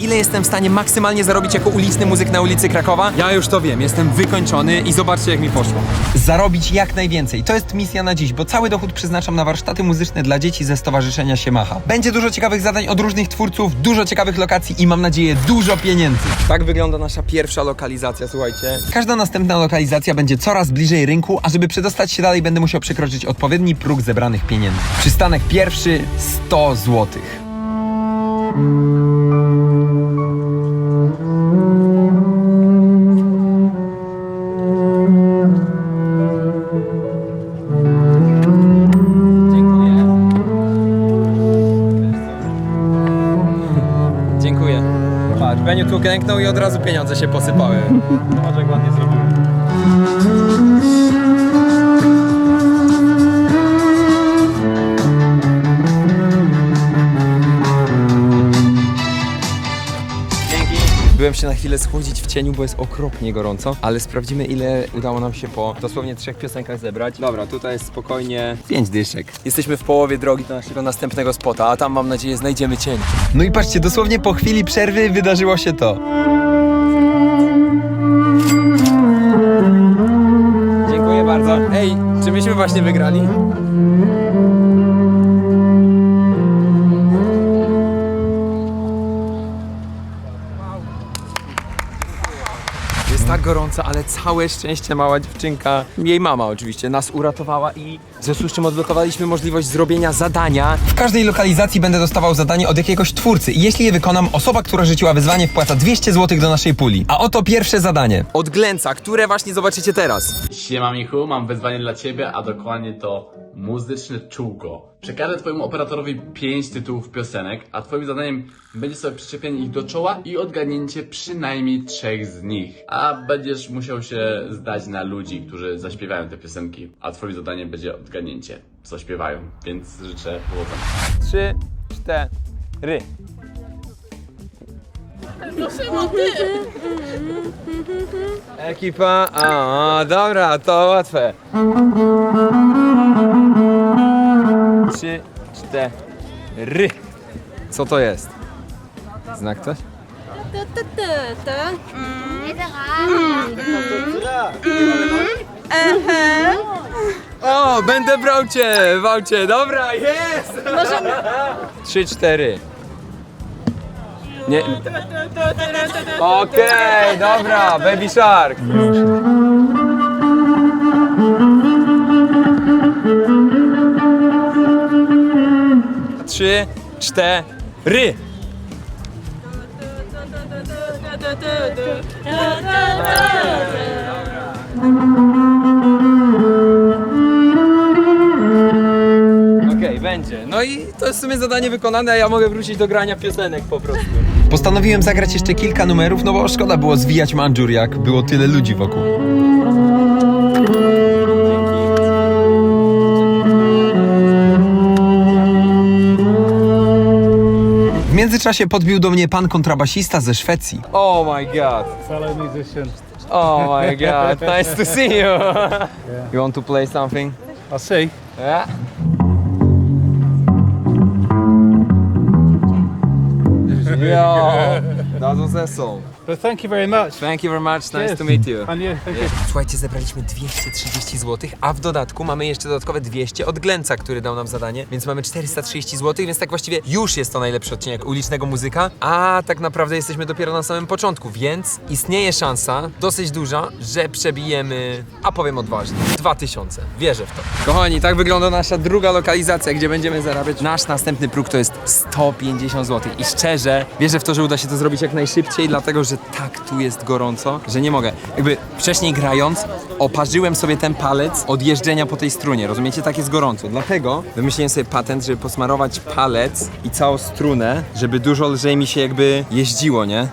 Ile jestem w stanie maksymalnie zarobić jako uliczny muzyk na ulicy Krakowa? Ja już to wiem, jestem wykończony i zobaczcie jak mi poszło. Zarobić jak najwięcej. To jest misja na dziś, bo cały dochód przeznaczam na warsztaty muzyczne dla dzieci ze Stowarzyszenia Siemacha. Będzie dużo ciekawych zadań od różnych twórców, dużo ciekawych lokacji i mam nadzieję dużo pieniędzy. Tak wygląda nasza pierwsza lokalizacja, słuchajcie. Każda następna lokalizacja będzie coraz bliżej rynku, a żeby przedostać się dalej będę musiał przekroczyć odpowiedni próg zebranych pieniędzy. Przystanek pierwszy 100 złotych. Dziękuję. Dziękuję. Patrz, Beniu tu klęknął i od razu pieniądze się posypały. Zobacz jak ładnie zrobiłem. Chwilę schłodzić w cieniu, bo jest okropnie gorąco, ale sprawdzimy ile udało nam się po dosłownie trzech piosenkach zebrać. Dobra, tutaj jest spokojnie pięć dyszek. Jesteśmy w połowie drogi do naszego następnego spota, a tam mam nadzieję znajdziemy cień. No i patrzcie, dosłownie po chwili przerwy wydarzyło się to. Dziękuję bardzo. Ej, czy myśmy właśnie wygrali? Tak gorąco, ale całe szczęście mała dziewczynka, jej mama oczywiście, nas uratowała i w związku z czym odblokowaliśmy możliwość zrobienia zadania. W każdej lokalizacji będę dostawał zadanie od jakiegoś twórcy i jeśli je wykonam, osoba, która rzuciła wyzwanie wpłaca 200 zł do naszej puli. A oto pierwsze zadanie. Od Glęca, które właśnie zobaczycie teraz. Siema Michu, mam wyzwanie dla Ciebie, a dokładnie to muzyczne czółko. Przekażę Twojemu operatorowi 5 tytułów piosenek, a Twoim zadaniem będzie sobie przyczepienie ich do czoła i odgadnięcie przynajmniej trzech z nich. A będziesz musiał się zdać na ludzi, którzy zaśpiewają te piosenki, a Twoim zadaniem będzie odgadnięcie, co śpiewają, więc życzę powodzenia. Trzy, cztery. Ekipa, a, dobra, to łatwe. Trzy, cztery. Co to jest? Znak coś? O, będę brał cię w aucie, dobra, jest! Trzy, cztery. Nie. Okej, dobra, Baby Shark. Trzy, cztery. Okej, będzie. No i to jest w sumie zadanie wykonane, a ja mogę wrócić do grania piosenek po prostu. Postanowiłem zagrać jeszcze kilka numerów, no bo szkoda było zwijać manżur, jak było tyle ludzi wokół. W międzyczasie podbił do mnie pan kontrabasista ze Szwecji. Oh my god. fellow musician. Oh my god. Nice to see you. You want to play something? I'll see. Yeah. Yo, that was awesome. But thank you very much. Thank you very much. Nice Cheers. to meet you. And you, thank you. Słuchajcie, zebraliśmy 230 zł, a w dodatku mamy jeszcze dodatkowe 200 od Glęca, który dał nam zadanie, więc mamy 430 zł, więc tak właściwie już jest to najlepszy odcinek ulicznego muzyka, a tak naprawdę jesteśmy dopiero na samym początku, więc istnieje szansa, dosyć duża, że przebijemy, a powiem odważnie, 2000. Wierzę w to. Kochani, tak wygląda nasza druga lokalizacja, gdzie będziemy zarabiać. Nasz następny próg to jest 150 zł i szczerze wierzę w to, że uda się to zrobić jak najszybciej, dlatego że tak tu jest gorąco, że nie mogę. Jakby wcześniej grając, oparzyłem sobie ten palec od jeżdżenia po tej strunie, rozumiecie? Tak jest gorąco. Dlatego wymyśliłem sobie patent, żeby posmarować palec i całą strunę, żeby dużo lżej mi się jakby jeździło, nie?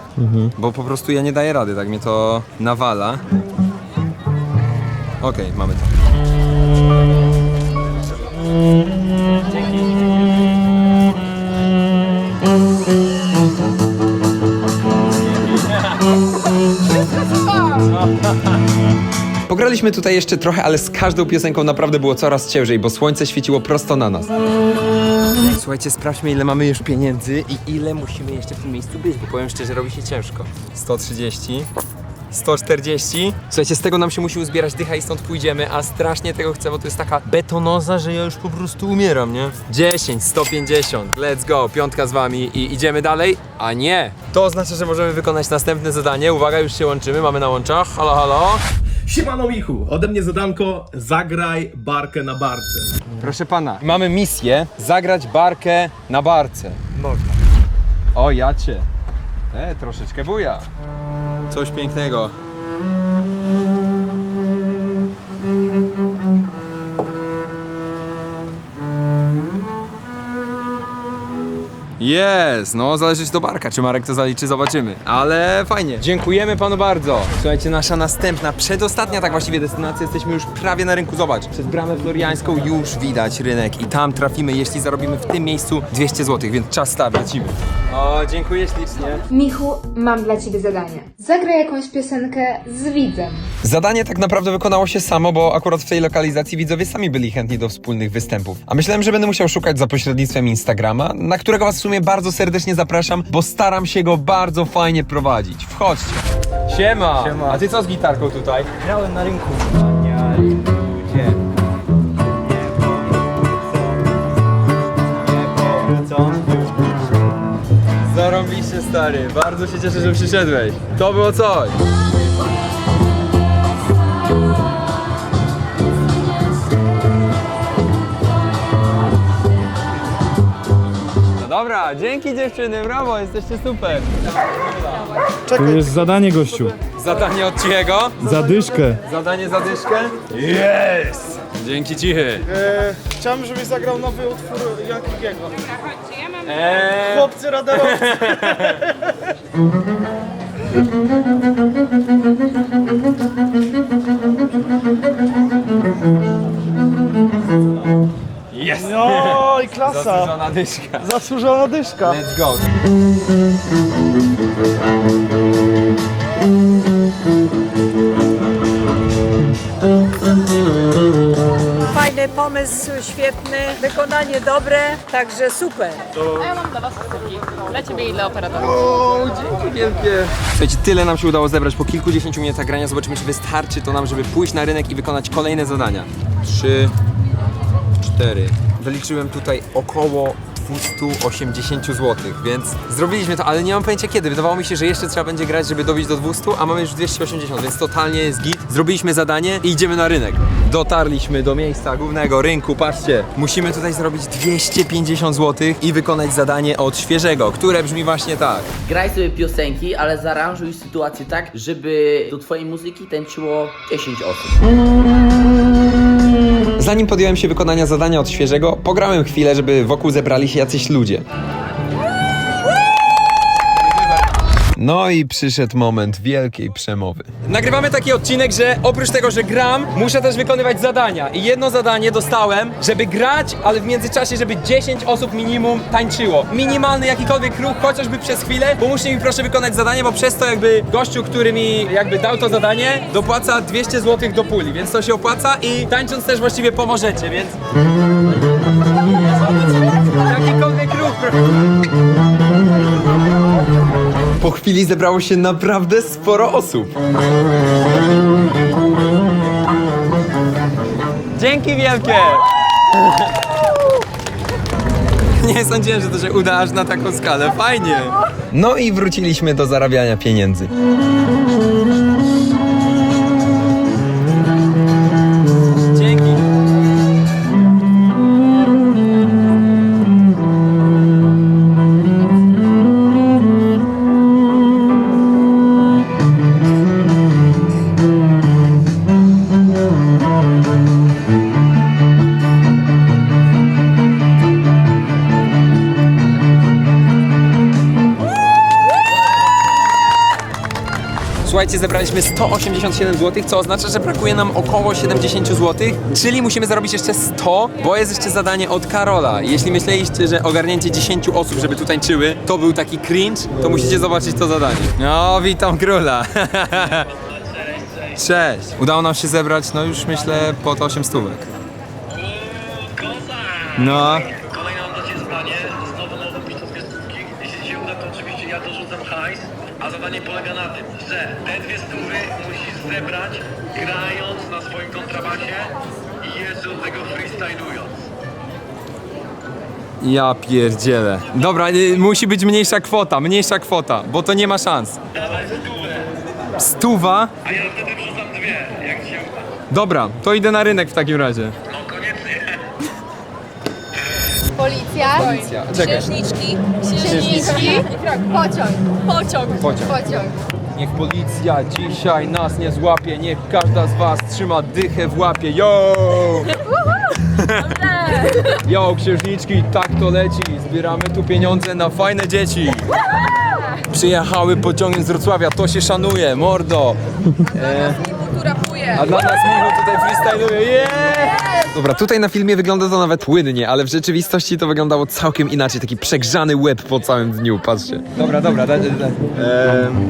Bo po prostu ja nie daję rady, tak mnie to nawala. Okej, mamy to. Pograliśmy tutaj jeszcze trochę, ale z każdą piosenką naprawdę było coraz ciężej, bo słońce świeciło prosto na nas. Słuchajcie, sprawdźmy ile mamy już pieniędzy i ile musimy jeszcze w tym miejscu być, bo powiem szczerze, robi się ciężko. 130. 140. Słuchajcie, z tego nam się musi uzbierać dycha i stąd pójdziemy, a strasznie tego chcę, bo to jest taka betonoza, że ja już po prostu umieram, nie? 10, 150, let's go, piątka z wami i idziemy dalej? A nie! To oznacza, że możemy wykonać następne zadanie. Uwaga, już się łączymy, mamy na łączach. Halo, halo. Siemano Michu, ode mnie zadanko zagraj barkę na barce. Proszę pana, mamy misję zagrać barkę na barce. Można. O, ja cię. E, troszeczkę buja. Coś pięknego. Jest, no zależy to barka, czy Marek to zaliczy, zobaczymy. Ale fajnie. Dziękujemy panu bardzo. Słuchajcie, nasza następna, przedostatnia tak właściwie destynacja, jesteśmy już prawie na rynku. Zobacz, przez bramę floriańską już widać rynek i tam trafimy, jeśli zarobimy w tym miejscu 200 zł, więc czas start, lecimy. O, dziękuję ślicznie. Michu, mam dla ciebie zadanie. Zagraj jakąś piosenkę z widzem. Zadanie tak naprawdę wykonało się samo, bo akurat w tej lokalizacji widzowie sami byli chętni do wspólnych występów. A myślałem, że będę musiał szukać za pośrednictwem Instagrama, na którego was w sumie bardzo serdecznie zapraszam, bo staram się go bardzo fajnie prowadzić. Wchodźcie. Siema. Siema. A ty co z gitarką tutaj? Grałem na rynku. Zarobiście stary, bardzo się cieszę, że przyszedłeś. To było coś. Dobra, dzięki dziewczyny, brawo, jesteście super. Tu jest zadanie, gościu. Zadanie od cichego. Zadyszkę. Zadanie za dyszkę? Jest! Dzięki cichy. Chciałem, żebyś zagrał nowy utwór Jankiego. Eee, Chłopcy radarowcy. Zasłużona dyszka. Zasłużona dyszka. Let's go. Fajny pomysł, świetny, wykonanie dobre, także super. A ja mam dla Was piosenki. Dla Ciebie i dla operatora. Słuchajcie, tyle nam się udało zebrać po kilkudziesięciu minutach grania. Zobaczymy, czy wystarczy to nam, żeby pójść na rynek i wykonać kolejne zadania. Trzy, cztery. Zaliczyłem tutaj około 280 zł, więc zrobiliśmy to, ale nie mam pojęcia kiedy. Wydawało mi się, że jeszcze trzeba będzie grać, żeby dobić do 200, a mamy już 280, więc totalnie jest git. Zrobiliśmy zadanie i idziemy na rynek. Dotarliśmy do miejsca głównego rynku, patrzcie. Musimy tutaj zrobić 250 zł i wykonać zadanie od świeżego, które brzmi właśnie tak. Graj sobie piosenki, ale zaaranżuj sytuację tak, żeby do twojej muzyki tańczyło 10 osób. Zanim podjąłem się wykonania zadania od świeżego, pograłem chwilę, żeby wokół zebrali się jacyś ludzie. No i przyszedł moment wielkiej przemowy. Nagrywamy taki odcinek, że oprócz tego, że gram, muszę też wykonywać zadania. I jedno zadanie dostałem, żeby grać, ale w międzyczasie, żeby 10 osób minimum tańczyło. Minimalny jakikolwiek ruch, chociażby przez chwilę. Pomóżcie mi proszę wykonać zadanie, bo przez to jakby gościu, który mi jakby dał to zadanie, dopłaca 200 zł do puli, więc to się opłaca i tańcząc też właściwie pomożecie, więc... Jakikolwiek ruch, proszę. Chwili zebrało się naprawdę sporo osób. Dzięki wielkie! Nie sądziłem, że to się uda aż na taką skalę. Fajnie! No i wróciliśmy do zarabiania pieniędzy. Słuchajcie, zebraliśmy 187 zł, co oznacza, że brakuje nam około 70 zł, czyli musimy zarobić jeszcze 100, bo jest jeszcze zadanie od Karola. Jeśli myśleliście, że ogarnięcie 10 osób, żeby tu tańczyły, to był taki cringe, to musicie zobaczyć to zadanie. No, witam króla. Cześć! Udało nam się zebrać, no już myślę, pod 8 stówek. No. Kolejne mam znowu oczywiście ja dorzucam hajs, a zadanie polega na tym, że te dwie stówy musisz zebrać grając na swoim kontrabasie i jeszcze do tego freestylując. Ja pierdzielę. Dobra, y, musi być mniejsza kwota, mniejsza kwota, bo to nie ma szans. Dawaj stówę, Stuwa? a ja wtedy wrzucam dwie, jak Ci się uda. Dobra, to idę na rynek w takim razie. Policja. Policja. Czekaj. Księżniczki. Księżniczki. Pociąg. Pociąg. Pociąg. Pociąg. Niech policja dzisiaj nas nie złapie, niech każda z was trzyma dychę w łapie. Yo! Yo, księżniczki, tak to leci. Zbieramy tu pieniądze na fajne dzieci. Przyjechały pociągiem z Wrocławia, to się szanuje, mordo. Tu rapuje. A dla nas Michał tutaj freestyluje. Yeah! Dobra, tutaj na filmie wygląda to nawet płynnie, ale w rzeczywistości to wyglądało całkiem inaczej. Taki przegrzany łeb po całym dniu, patrzcie. Dobra, dobra, daj, daj, daj.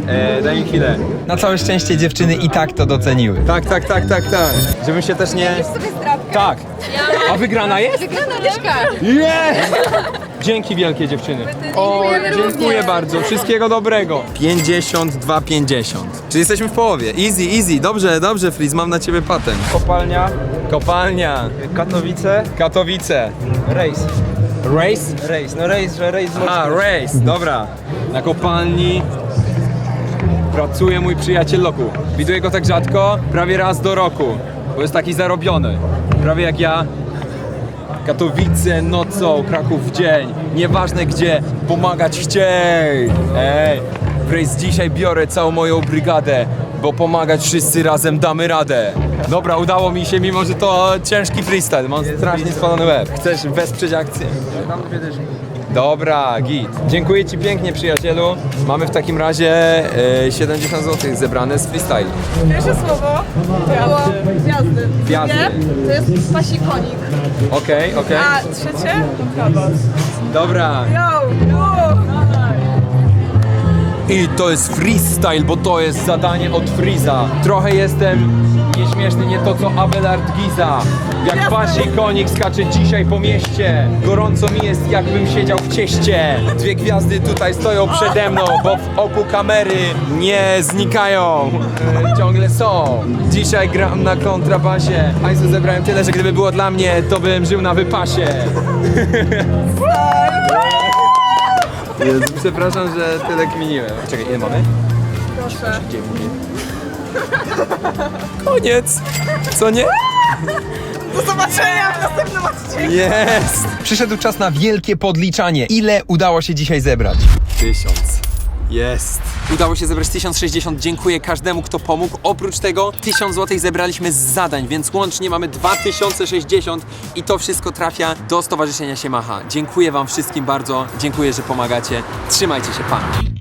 E, daj mi chwilę. Na całe szczęście dziewczyny i tak to doceniły. Tak, tak, tak, tak, tak. Żebym się też nie... sobie zdrabkę. Tak. A wygrana jest? Wygrana dyszka. Yeah! Dzięki wielkie dziewczyny. O, dziękuję bardzo. Wszystkiego dobrego. 52,50. Czy jesteśmy w połowie? Easy, easy. Dobrze, dobrze, Fliz, mam na ciebie patent. Kopalnia, Kopalnia. Katowice, Katowice. rejs. Race? Rejs, no rejs, że rejs A, race, dobra. Na kopalni pracuje mój przyjaciel Loku. Widuję go tak rzadko, prawie raz do roku, bo jest taki zarobiony. Prawie jak ja. Katowice nocą, Kraków w dzień. Nieważne gdzie, pomagać chciej. Ej, w race dzisiaj biorę całą moją brygadę, bo pomagać wszyscy razem damy radę. Dobra, udało mi się, mimo że to ciężki freestyle. Mam strasznie spalony łeb. Chcesz wesprzeć akcję? Dobra, git. Dziękuję Ci pięknie, przyjacielu. Mamy w takim razie e, 70 zł zebrane z freestyle. Pierwsze słowo było gwiazdy. Gwiazdy. Drugie to jest pasi konik. Okej, okej. A trzecie? Dobra. Yo, yo. I to jest freestyle, bo to jest zadanie od Freeza. Trochę jestem nieśmieszny, nie to co Abelard Giza. Jak pasi konik skacze dzisiaj po mieście. Gorąco mi jest, jakbym siedział w cieście. Dwie gwiazdy tutaj stoją przede mną, bo w oku kamery nie znikają. E, ciągle są. Dzisiaj gram na kontrabasie. Państwu zebrałem tyle, że gdyby było dla mnie, to bym żył na wypasie. Jezu, przepraszam, że tyle kminiłem. Czekaj, ile mamy? Proszę. Koniec! Co nie? Do zobaczenia w następnym odcinku. Jest! Przyszedł czas na wielkie podliczanie. Ile udało się dzisiaj zebrać? Tysiąc. Jest. Udało się zebrać 1060. Dziękuję każdemu, kto pomógł. Oprócz tego 1000 zł zebraliśmy z zadań, więc łącznie mamy 2060 i to wszystko trafia do Stowarzyszenia Siemacha. Dziękuję Wam wszystkim bardzo. Dziękuję, że pomagacie. Trzymajcie się, pa!